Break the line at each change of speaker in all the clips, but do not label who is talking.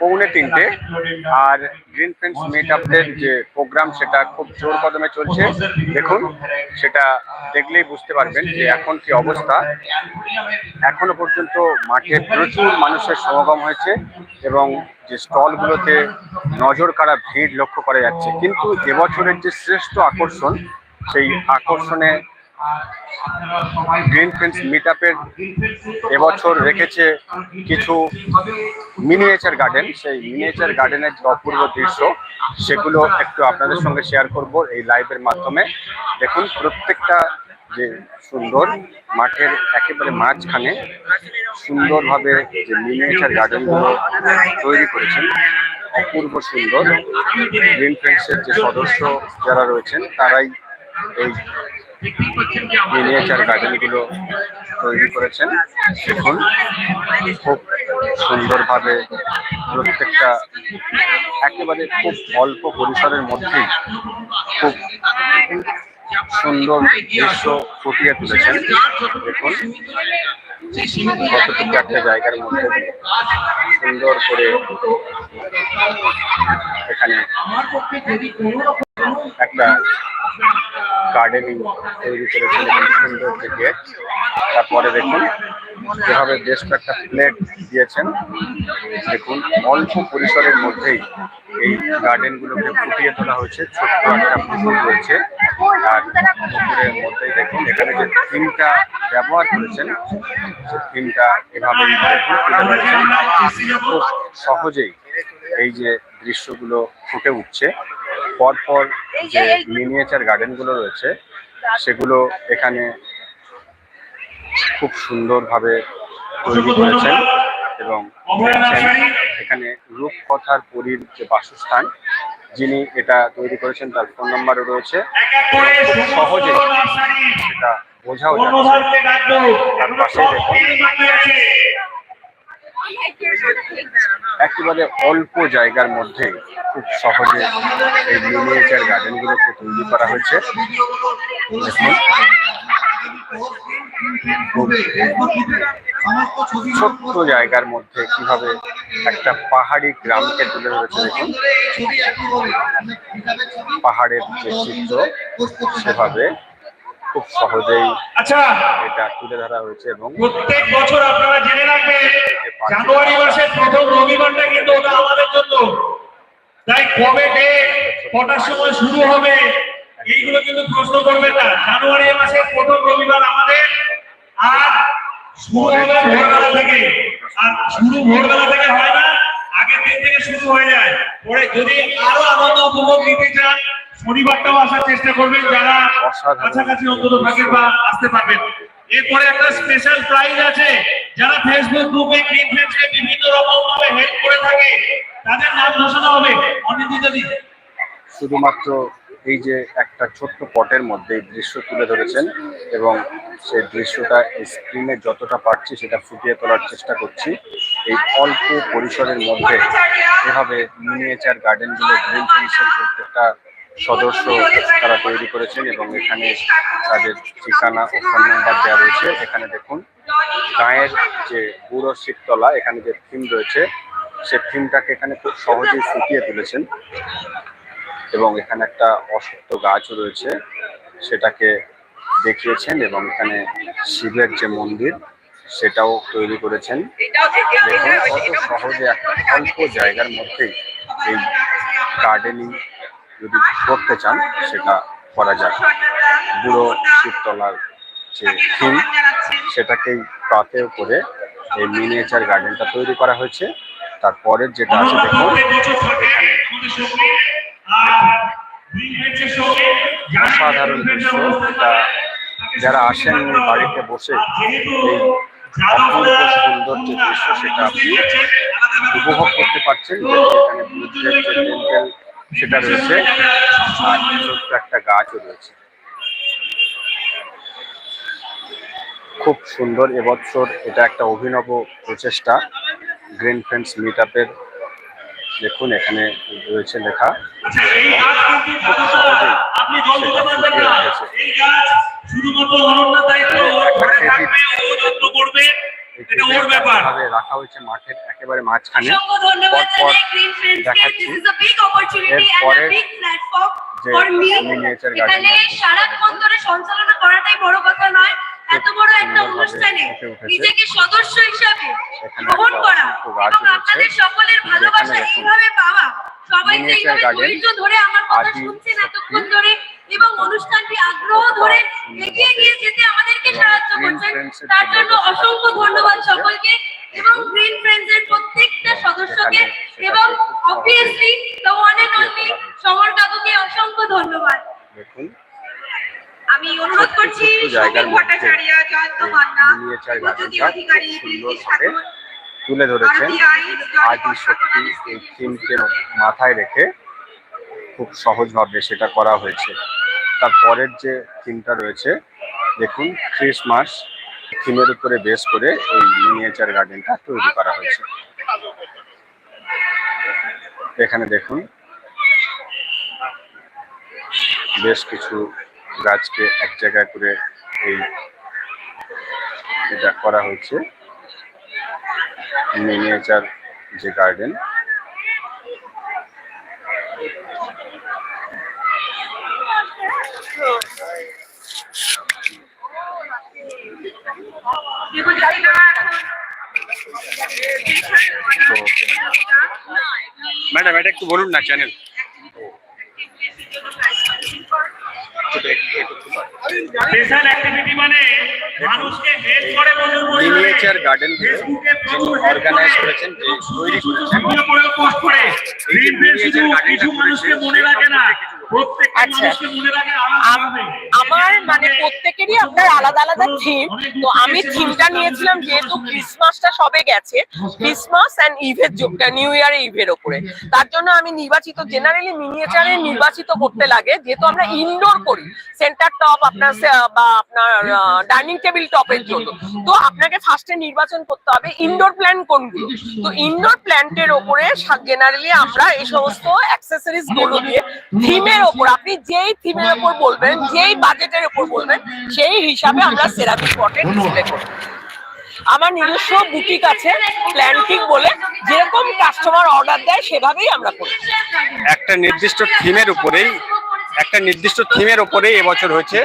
পৌনে তিনটে। আর গ্রিন ফ্রেন্ডস মিট আপের যে প্রোগ্রাম সেটা খুব জোর কদমে চলছে। দেখুন সেটা দেখলেই বুঝতে পারবেন যে এখন কি অবস্থা। এখনও পর্যন্ত মাঠে প্রচুর মানুষের সমাগম হয়েছে এবং যে স্টলগুলোতে নজর কাড়া ভিড় লক্ষ্য করা যাচ্ছে। কিন্তু এবছরের যে শ্রেষ্ঠ আকর্ষণ সেই আকর্ষণে গ্রিন ফ্রেন্ডস মিট আপের এবছর রেখেছে কিছু মিনিয়েচার গার্ডেন সেই মিনিয়েচার গার্ডেনের যে অপূর্ব দৃশ্য সেগুলো একটু আপনাদের সঙ্গে শেয়ার করব এই লাইভের মাধ্যমে। দেখুন প্রত্যেকটা যে সুন্দর মাঠের একেবারে মাঝখানে সুন্দরভাবে যে মিনিয়েচার গার্ডেনগুলো তৈরি করেছেন অপূর্ব সুন্দর। গ্রিন ফ্রেন্ডসের যে সদস্য যারা রয়েছেন তারাই এই মিনিয়েচার গার্ডেনগুলো তৈরি করেছেন। দেখুন, খুব সুন্দরভাবে প্রত্যেকটা, একেবারে খুব অল্প পরিসরের মধ্যেই খুব সুন্দর দৃশ্য ফুটিয়ে তুলেছেন। দেখুন কতটুকু একটা জায়গার মধ্যে সুন্দর করে এখানে একটা গার্ডেনিং তৈরি করেছেন সুন্দর থেকে তারপরে দেখুন, যেভাবে বেশ কয়েকটা প্লেট দিয়েছেন, দেখুন, অল্প পরিসরের মধ্যেই এই গার্ডেনগুলোকে ফুটিয়ে তোলা হয়েছে, ছোট্ট একটা পুকুর রয়েছে। আর পুকুরের মধ্যেই দেখুন, এখানে যে থিমটা ব্যবহার করেছেন থিমটা। খুব সহজেই এই যে দৃশ্যগুলো ফুটে উঠছে পরপর যে মিনিয়েচার গার্ডেনগুলো রয়েছে, সেগুলো এখানে খুব সুন্দরভাবে তৈরি করেছেন এবং এখানে রূপকথার পরীর যে বাসস্থান, যিনি এটা তৈরি করেছেন, তার ফোন নাম্বারও রয়েছে সহজে সেটা বোঝাও তার একেবারে অল্প জায়গার মধ্যে খুব সহজে এই মিনিয়েচার গার্ডেনগুলোকে তৈরি করা হয়েছে। ছোট্ট জায়গার মধ্যে কীভাবে একটা পাহাড়ি গ্রামকে তুলে ধরেছে দেখুন। পাহাড়ের যে চিত্র সেভাবে খুব সহজেই
আচ্ছা।
এটা তুলে ধরা হয়েছে এবং
প্রত্যেক বছর আপনারা জেনে রাখবেন জানুয়ারি মাসের প্রথম রবিবারটা কিন্তু ওটা আমাদের জন্য। তাই কবে ডেট কটার সময় শুরু হবে এইগুলো কিন্তু প্রশ্ন করবেন না। জানুয়ারি মাসের প্রথম রবিবার আমাদের আর শুরু হবে ভোরবেলা থেকে। আর শুরু ভোরবেলা থেকে হয় আগের দিন থেকে শুরু হয়ে যায়। পরে যদি আরও আনন্দ উপভোগ নিতে চান শনিবারটাও আসার চেষ্টা করবেন যারা কাছাকাছি অন্তত থাকেন বা আসতে পারবেন। এরপরে একটা স্পেশাল প্রাইজ আছে। যারা ফেসবুক গ্রুপে গ্রিন ফ্রেন্ডসকে বিভিন্ন রকম ভাবে হেল্প করে থাকে তাদের নাম ঘোষণা হবে। অনিন্দিতা দি
শুধুমাত্র এই যে একটা ছোট্ট পটের মধ্যে দৃশ্য তুলে ধরেছেন এবং সেই দৃশ্যটা স্ক্রিনে যতটা পারছি সেটা ফুটিয়ে তোলার চেষ্টা করছি। এই অল্প পরিসরের মধ্যে এভাবে মিনিয়েচার গার্ডেনগুলো গ্রিন ফেন্সের প্রত্যেকটা সদস্য তারা তৈরি করেছেন এবং এখানে তাদের ঠিকানা ও ফোন নাম্বার দেওয়া রয়েছে। এখানে দেখুন, গায়ের যে বুড়ো শীততলা, এখানে যে থিম রয়েছে, সে থিমটাকে এখানে খুব সহজেই ফুটিয়ে তুলেছেন এবং এখানে একটা অসত্য গাছও রয়েছে, সেটাকে দেখিয়েছেন এবং এখানে শিবের যে মন্দির সেটাও তৈরি করেছেন। দেখুন কত সহজে একটা অল্প জায়গার মধ্যেই এই গার্ডেনিং যদি করতে চান, সেটা করা যায় বুড়ো শিবতলার যে থিম সেটাকেই পাতেও করে এই মিনিয়েচার গার্ডেনটা তৈরি করা হয়েছে। তারপরের যেটা আছে, দেখুন অসাধারণ দৃশ্য। যারা আসেন বাড়িতে বসে, এই সুন্দর যে দৃশ্য সেটা আপনি উপভোগ করতে পারছেন যেহেতু এখানে বুদ্ধের যে টেম্পেল সেটা রয়েছে আর ছোট্ট একটা গাছও রয়েছে। খুব সুন্দর এবছর এটা একটা অভিনব প্রচেষ্টা গ্রিন ফ্রেন্ডস মিট আপের দেখুন এখানে রয়েছে লেখা।
আচ্ছা, কিন্তু দাদা, শুধুমাত্র দায়িত্ব, ঘরে থাকবে, ও যত্ন করবে। এটা ওর ব্যাপার।
রাখা হয়েছে মাঠের একেবারে মাঝখানে। পরপর দেখাচ্ছি। যে
সারাক্ষণ ধরে সঞ্চালনা করাটাই বড় কথা নয় এত বড় একটা অনুষ্ঠানে নিজেকে সদস্য হিসাবে গ্রহণ করা এবং আপনাদের সকলের ভালোবাসা এইভাবে পাওয়া। সবাই যে এইভাবে ধৈর্য ধরে আমার কথা শুনছেন এতক্ষণ ধরে। এবং অনুষ্ঠানটি আগ্রহ ধরে এগিয়ে নিয়ে যেতে আমাদেরকে সাহায্য করছেন। তার জন্য অসংখ্য ধন্যবাদ সকলকে এবং গ্রিন ফ্রেন্ডস এর প্রত্যেকটা সদস্যকে এবং obviously the one and only Samar কাকুকে অসংখ্য ধন্যবাদ।
দেখুন।
আমি অনুরোধ করছি সমীর ভট্টাচার্য জয়ন্ত মান্না
miniature
অধিকারী বিলকিস ঠাকুর
তুলে ধরেছেন। আদি শক্তি এই থিমকে মাথায় রেখে খুব সহজভাবে সেটা করা হয়েছে। তারপরের যে থিমটা রয়েছে, দেখুন ক্রিসমাস থিমের উপরে বেস করে এই মিনিয়েচার গার্ডেনটা তৈরি করা হয়েছে। এখানে দেখুন, বেশ কিছু গাছকে এক জায়গায় করে এই এটা করা হয়েছে। মিনিয়েচার যে গার্ডেন
দেবযানীরা এখন
তো ম্যাডাম এটা একটু বলুন না চ্যানেল
স্পেশাল অ্যাক্টিভিটি মানে মানুষকে হেল্প করে প্রচুর পরিমাণে।
মিনিয়েচার গার্ডেন
ফেসবুকে প্রচুর
যিনি
help
অর্গানাইজ
করে।
করেছেন যে তৈরি করেছেন
সেগুলো পরেও পোস্ট করে
এই যে
গ্রিন ফ্রেন্ড শুধু
miniature garden-টা
কিছু মানুষকে
করেছে,
মনে
সে
রাখে না
আচ্ছা। আমার মানে প্রত্যেকেরই আপনার আলাদা আলাদা থিম তো আমি থিমটা নিয়েছিলাম যেহেতু ক্রিসমাসটা সবে গেছে। ক্রিসমাস অ্যান্ড ইভের যোগটা নিউ ইয়ার ইভের ওপরে তার জন্য আমি নির্বাচিত জেনারেলি মিনিয়েচারে নির্বাচিত করতে লাগে। যেহেতু আমরা ইনডোর করি সেন্টার টপ আপনার বা আপনার ডাইনিং টেবিল টপের জন্য। তো আপনাকে ফার্স্টে নির্বাচন করতে হবে ইনডোর প্ল্যান কোনগুলো? তো ইনডোর প্ল্যান্টের ওপরে জেনারেলি আমরা এই সমস্ত অ্যাক্সেসরিজগুলো দিয়ে থিমের ওপর আপনি যেই থিমের ওপর বলবেন যেই বাজেটের ওপর বলবেন সেই হিসাবে আমরা সেরামিক পটে ডিসপ্লে করব। আমার নিজস্ব বুটিক আছে প্ল্যান্টিং বলে যেরকম কাস্টমার অর্ডার দেয় সেভাবেই আমরা করি।
একটা নির্দিষ্ট থিমের উপরেই একটা নির্দিষ্ট থিমের উপরেই এবছর হয়েছে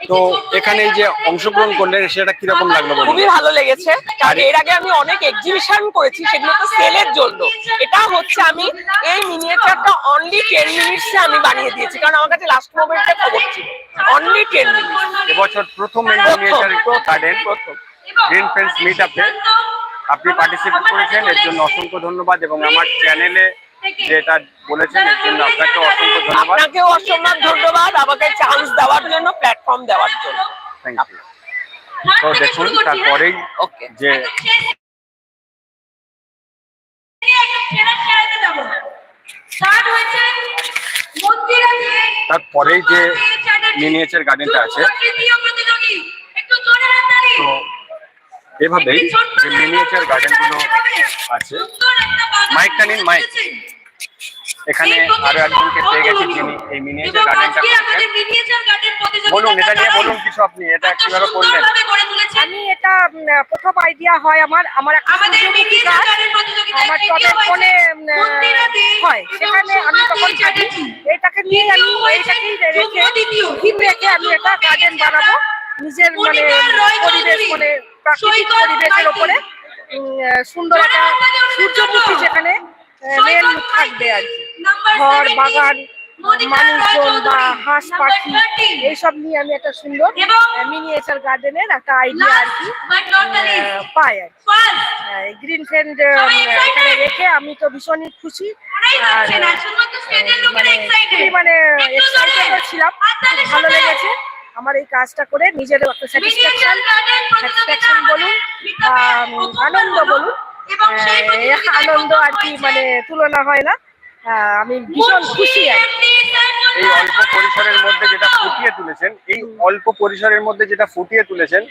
তো এখানে এই যে অংশগ্রহণ করলেন সেটা কীরকম লাগল
খুবই ভালো লেগেছে। কারণ এর আগে আমি অনেক এক্সিবিশন করেছি সেগুলো তো সেলের জন্য। এটা হচ্ছে আমি এই মিনিয়েচারটা অনলি টেন মিনিটসে আমি বানিয়ে দিয়েছি কারণ আমার কাছে লাস্ট মোমেন্টে খবর ছিল। অনলি টেন মিনিট
এবছর প্রথম miniature garden green friends meet আপে আপনি পার্টিসিপেট করেছেন এর জন্য অসংখ্য ধন্যবাদ এবং আমার চ্যানেলে যেটা বলেছেন এর জন্য আপনাকে অসংখ্য ধন্যবাদ।
আপনাকেও অসম্মান ধন্যবাদ আমাকে চান্স দেওয়ার জন্য প্ল্যাটফর্ম দেওয়ার জন্য।
থ্যাংক ইউ তো দেখুন তারপরেই
ওকে
যে তারপরেই যে মিনিয়েচার গার্ডেনটা আছে তো এভাবেই যে মিনিয়েচার গার্ডেনগুলো আছে মাইকটা নিন, মাইক। এখানে আরও একজনকে পেয়ে গেছি যিনি এই মিনিয়েচার গার্ডেনটা করেছেন বলুন এটা নিয়ে বলুন কিছু আপনি এটা কীভাবে করলেন?
আমি এটা প্রথম আইডিয়া হয় আমার আমার একটা আমার
দে
হয় সেখানে আমি তখন। এটাকে নিয়ে আমি এইটাকেই রেখে রেখে আমি একটা গার্ডেন বানাবো। নিজের মানে পরিবেশ মানে প্রাকৃতিক পরিবেশের ওপরে সুন্দর একটা সূর্যমুখী যেখানে মেন থাকবে আর কি। ঘর বাগান মানুষজন বা হাঁস পাখি এইসব নিয়ে আমি একটা সুন্দর মিনিয়েচার গার্ডেনের একটা আইডিয়া আর কি পাই আর কি। গ্রিন ফ্রেন্ড এখানে রেখে আমি তো ভীষণই খুশি। আর মানে খুবই মানে। এক্সাইটেড ছিলাম খুব ভালো লেগেছে। আমার এই কাজটা করে নিজেরও একটা স্যাটিসফ্যাকশন স্যাটিসফ্যাকশন বলুন আনন্দ বলুন। আনন্দ আর কি মানে তুলনা হয় না। আমি ভীষণ খুশি
এই অল্প পরিসরের মধ্যে যেটা ফুটিয়ে তুলেছেন এই অল্প পরিসরের মধ্যে যেটা ফুটিয়ে তুলেছেন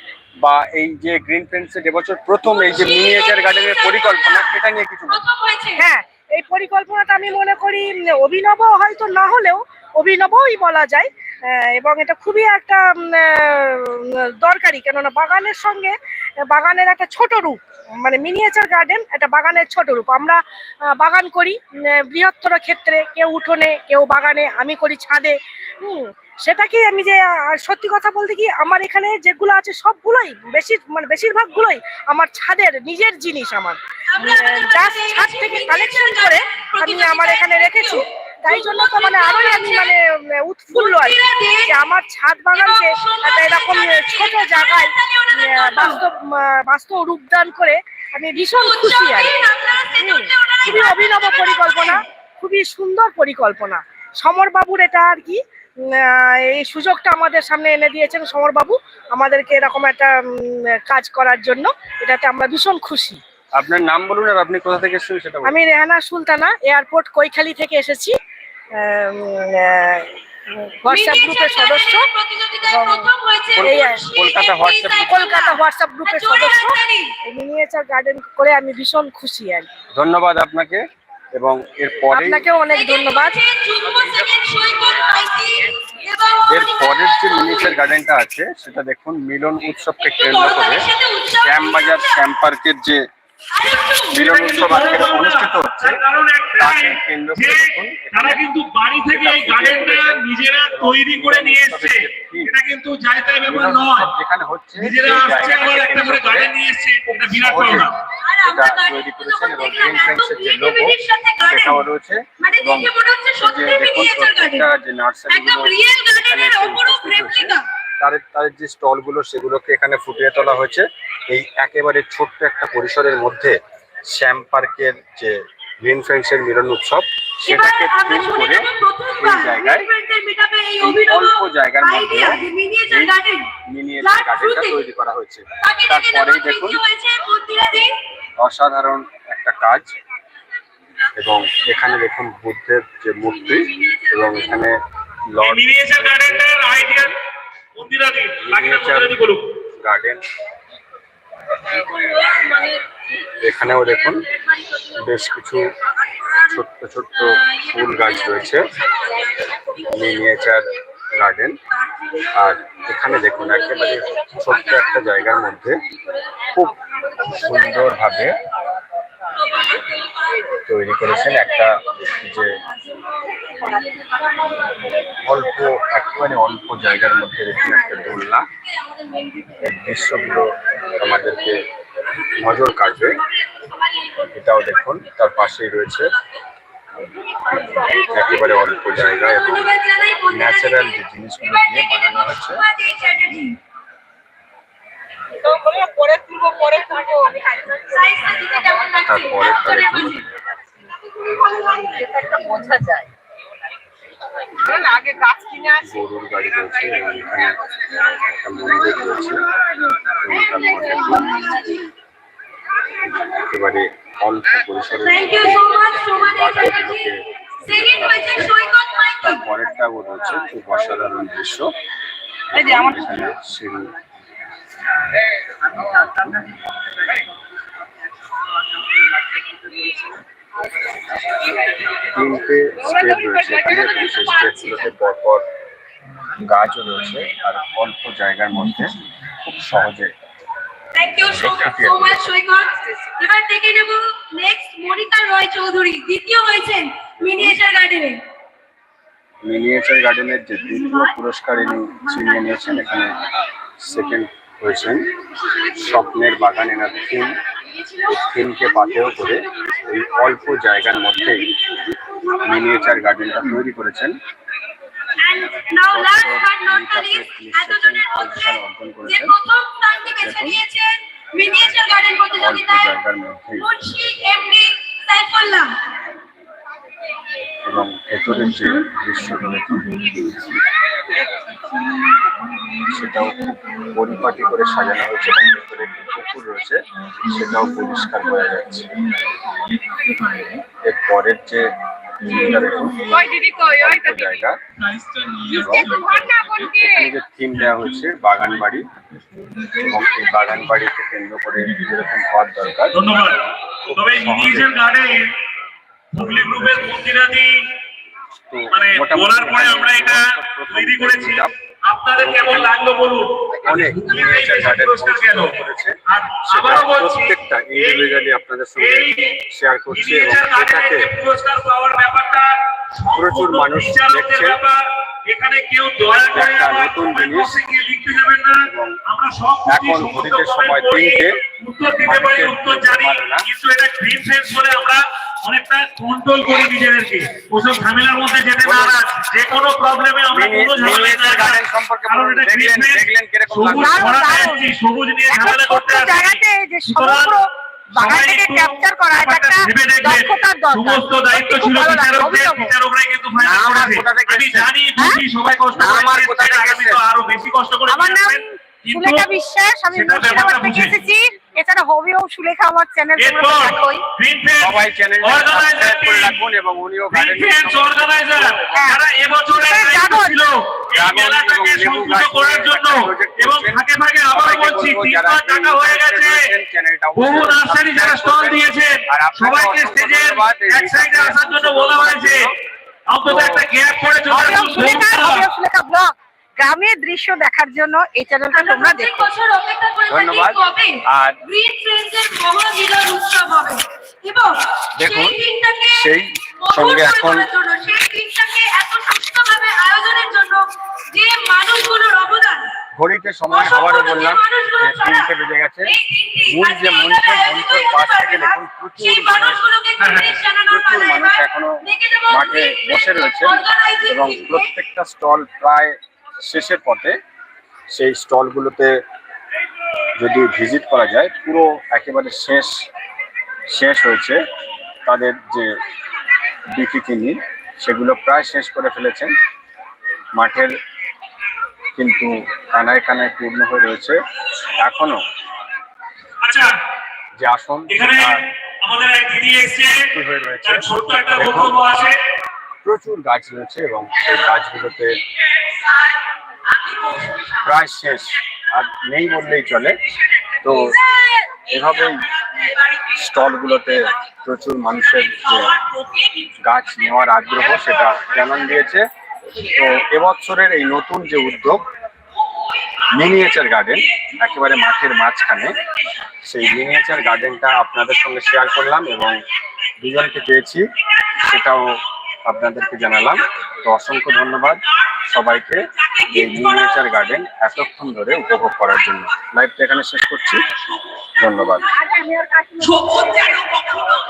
বা এই যে গ্রিন ফ্রেন্ডসের এবছর প্রথম এই যে মিনিয়েচার গার্ডেনের পরিকল্পনা এটা নিয়ে কিছু
হ্যাঁ এই পরিকল্পনাটা আমি মনে করি অভিনব হয়তো না হলেও অভিনবই বলা যায়
এবং এটা খুবই একটা দরকারি কেননা বাগানের সঙ্গে বাগানের একটা ছোট রূপ মানে মিনিয়েচার গার্ডেন একটা বাগানের ছোট রূপ। আমরা বাগান করি বৃহত্তর ক্ষেত্রে কেউ উঠোনে কেউ বাগানে আমি করি ছাদে। হুম সেটাকে আমি যে সত্যি কথা বলতে কি আমার এখানে যেগুলো আছে সবগুলোই বেশি মানে বেশিরভাগগুলোই আমার ছাদের নিজের জিনিস আমার। জাস্ট ছাদ থেকে কালেকশন করে আমি আমার এখানে রেখেছি। তাই জন্য তো মানে আরোই আমি মানে উৎফুল্ল আর কি যে আমার ছাদ বাগানকে একটা এরকম ছোট জায়গায় বাস্তব বাস্তব রূপদান করে আমি ভীষণ খুশি আর হুম, খুবই অভিনব পরিকল্পনা খুবই সুন্দর পরিকল্পনা। সমর বাবুর এটা আর কি এই সুযোগটা আমাদের সামনে এনে দিয়েছেন সমর বাবু আমাদেরকে এরকম একটা কাজ করার জন্য এটাতে আমরা ভীষণ খুশি।
আপনার নাম বলুন আর আপনি কোথা থেকে এসেছেন সেটা
আমি রেহানা সুলতানা এয়ারপোর্ট কৈখালি থেকে এসেছি। হোয়াটসঅ্যাপ গ্রুপের সদস্য।
এই
কলকাতা হোয়াটসঅ্যাপ
কলকাতা হোয়াটসঅ্যাপ গ্রুপের সদস্য। মিনিয়েচার গার্ডেন করে আমি ভীষণ খুশি আর
ধন্যবাদ আপনাকে এবং এর পরেই
আপনাকেও অনেক ধন্যবাদ।
এর পরের যে মিনিয়েচার গার্ডেনটা আছে সেটা দেখুন মিলন উৎসবকে কেন্দ্র করে শ্যামবাজার শ্যাম পার্কের যে মিলন উৎসব আজকে অনুষ্ঠিত হচ্ছে।
কারণ একটাই
তাকে কেন্দ্র
যে
করে দেখুন।
তারা কিন্তু বাড়ি থেকে এই গার্ডেনটা নিজেরা তৈরি করে নিয়ে এসছে। এটা কিন্তু যাই ব্যাপার নয়।
যেখানে হচ্ছে
নিজেরা আসছে আবার একটা করে গার্ডেন নিয়ে এসছে। এটা বিরাট পাওনা
এটা তৈরি করেছেন এবং গ্রিন ফ্রেন্ডসের যে লোগো সেটাও রয়েছে
মানে
এবং
দেখে মনে হচ্ছে
যে দেখুন প্রত্যেকটা যে নার্সারি
একদম real garden এর অপরূপ replica।
তাদের তাদের যে স্টলগুলো সেগুলোকে এখানে ফুটিয়ে তোলা হয়েছে। এই একেবারে ছোট্ট একটা পরিসরের মধ্যে শ্যাম পার্কের যে গ্রিন ফ্রেন্ডসের মিলন উৎসব সেটাকে থিম করে এই জায়গায় অল্প জায়গার মধ্যে মিনিয়েচার গার্ডেনটা তৈরি করা হয়েছে। তারপরেই দেখুন। অসাধারণ একটা কাজ। এবং এখানে দেখুন বুদ্ধের যে মূর্তি এবং এখানে
মিনিয়েচার
গার্ডেন এখানেও দেখুন বেশ কিছু ছোট্ট ছোট্ট ফুল গাছ রয়েছে। Miniature garden. আর এখানে দেখুন, একেবারে ছোট্ট একটা জায়গার মধ্যে খুব সুন্দরভাবে তৈরি করেছেন একটা যে অল্প, একেবারে অল্প জায়গার মধ্যে দেখুন একটা দোলনা দৃশ্যগুলো আমাদেরকে নজর কাটবে এটাও দেখুন, তার পাশেই রয়েছে একেবারে অল্প জায়গা এবং। ন্যাচারাল যে জিনিসগুলো দিয়ে বানানো হচ্ছে
সুভাদেব চ্যাটার্জি।
পরে তুলবো পরে তুলবো
সাইজটা দিতে কেমন লাগছে?
তারপরেরটা দেখুন
একটা বোঝা যায় আগে গাছ কিনে আসি।
গরুর গাড়ি রয়েছে এখানে একটা মন্দির রয়েছে। একেবারে অল্প পরিসরে
Thank you মাইতি।
পরেরটাও রয়েছে খুব অসাধারণ দৃশ্য। এখানে সিঁড়ি। তিনটে স্টেপ রয়েছে। এখানে সেই স্টেপগুলোতে পরপর গাছও রয়েছে আর অল্প জায়গার মধ্যে খুব সহজে
সৈকত। এবার নেব next মনিকা রয় চৌধুরী দ্বিতীয় হয়েছেন মিনিয়েচার গার্ডেনে।
মিনিয়েচার গার্ডেনের যে দ্বিতীয় পুরস্কার ইনি ছিনিয়ে নিয়েছেন এখানে সেকেন্ড হয়েছেন। স্বপ্নের বাগান এনার থিম থিমকে পাতেও করে এই অল্প জায়গার মধ্যেই মিনিয়েচার গার্ডেনটা তৈরি করেছেন।
এমডি সাইফুল্লাহ
এবং ভেতরের যে দৃশ্যটা সেটাও খুব পরিপাটি করে সাজানো হয়েছে। ভেতরে একটি পুকুর রয়েছে সেটাও পরিষ্কার করা যাচ্ছে। এর পরের যে জায়গা এবং যে থিম দেওয়া হয়েছে বাগান বাড়ি। এবং এই বাগান বাড়িকে কেন্দ্র করে যেরকম হওয়ার দরকার
মানে
মোটামুটি
আপনাদের কেমন লাগল বলুন
অনেক
পুরস্কার গেল আর আবারও বলছি
প্রত্যেকটা ইন্ডিভিজুয়ালি আপনাদের সঙ্গে শেয়ার করছি এবং এটাকে
পুরস্কার পাওয়ার ব্যাপারটা
প্রচুর মানুষ দেখছে।
ব্যাপার। এখানে কেউ দয়া করে
নতুন জিনিস।
লিখতে যাবেন না আমরা সব
এখন ঘড়িতে সময় তিনটে।
উত্তর দিতে পারি উত্তর জানি। কিন্তু এটা গ্রিন ফেন্স বলে আমরা অনেকটা কন্ট্রোল করি নিজেদেরকে। ওসব ঝামেলার মধ্যে যেতে না যে কোনো প্রবলেমে আমরা কোনো ঝামেলা
মিনিয়েচার গার্ডেন সম্পর্কে
কারণ এটা green
দেখলেন-
fence,
দেখলেন কীরকম
সবুজ
লাগল?
ছড়াতে সবুজ নিয়ে ঝামেলা করতে
জায়গাতে যে সমগ্র বাগানটাকে ক্যাপচার করা এটা একটা দক্ষতার দরকার।
সমস্ত দায়িত্ব ছিল
খুব ভালো লাগল,
বিচারকদের বিচারকরাই কিন্তু ফাইনাল করেছে। আমি জানি বুঝি সবাই কষ্ট
নাম কোথা থেকে
এর আগে আমি তো
এসেছেন?
আরও বেশি কষ্ট করে
আমার নাম সুলেখা বিশ্বাস আমি মুর্শিদাবাদ থেকে এসেছি। এছাড়া হবিও সুলেখা আমার চ্যানেল
সবাই সাবস্ক্রাইব করে রাখুন এবং উনিও গার্ডেন
হ্যাঁ।
যারা
হ্যাঁ,
দায়িত্ব
ড্রাগন।
ছিল এই মেলাটাকে সংযুক্ত করার জন্য। এবং ফাঁকে ফাঁকে আবার বলছি তিন টাকা হয়ে গেছে। বহু নার্সারি যারা স্টল দিয়েছে সবাইকে
অসংখ্য
স্টেজের
ধন্যবাদ। এই
এক সাইডে আসার জন্য বলা হয়েছে। অন্তত একটা গ্যাপ করে চলে
হবিও
আসুন
সুলেখা
বন্ধুরা।
হবিও সুলেখা ব্লগ গ্রামের দৃশ্য দেখার জন্য এই চ্যানেলটা তোমরা দেখো।
ধন্যবাদ। আর
গ্রিন ফ্রেন্ডসের মহামিলন উৎসব হবে। এবং
দেখুন,
সেই
সঙ্গে এখন-
তোলার জন্য সেই দিনটাকে এত সুস্থভাবে আয়োজনের জন্য যে মানুষগুলোর অবদান
ঘড়িতে সময় আবারও বললাম যে তিনটে বেজে গেছে। মূল যে মঞ্চ মঞ্চের পাশ থেকে দেখুন প্রচুর মানুষ প্রচুর মানুষ এখনও মাঠে বসে রয়েছে এবং প্রত্যেকটা স্টল প্রায় শেষের পথে সেই স্টলগুলোতে যদি ভিজিট করা যায় পুরো একেবারে শেষ শেষ হয়েছে তাদের যে বিক্রি কিনি সেগুলো প্রায় শেষ করে ফেলেছেন। মাঠের কিন্তু কানায় কানায় পূর্ণ হয়ে রয়েছে। এখনও
আচ্ছা
যে আসন হয়ে প্রচুর গাছ রয়েছে এবং সেই গাছগুলোতে প্রায় শেষ, আর নেই বললেই চলে। তো এভাবেই স্টলগুলোতে প্রচুর মানুষের যে গাছ নেওয়ার আগ্রহ, সেটা জানান দিয়েছে। তো এবছরের এই নতুন যে উদ্যোগ মিনিয়েচার গার্ডেন একেবারে মাঠের মাঝখানে, সেই মিনিয়েচার গার্ডেনটা আপনাদের সঙ্গে শেয়ার করলাম এবং দুজনকে পেয়েছি। সেটাও আপনাদেরকে জানালাম। তো অসংখ্য ধন্যবাদ সবাইকে এই গার্ডেন এতক্ষণ ধরে উপভোগ করার জন্য। লাইভটা এখানে শেষ করছি। ধন্যবাদ।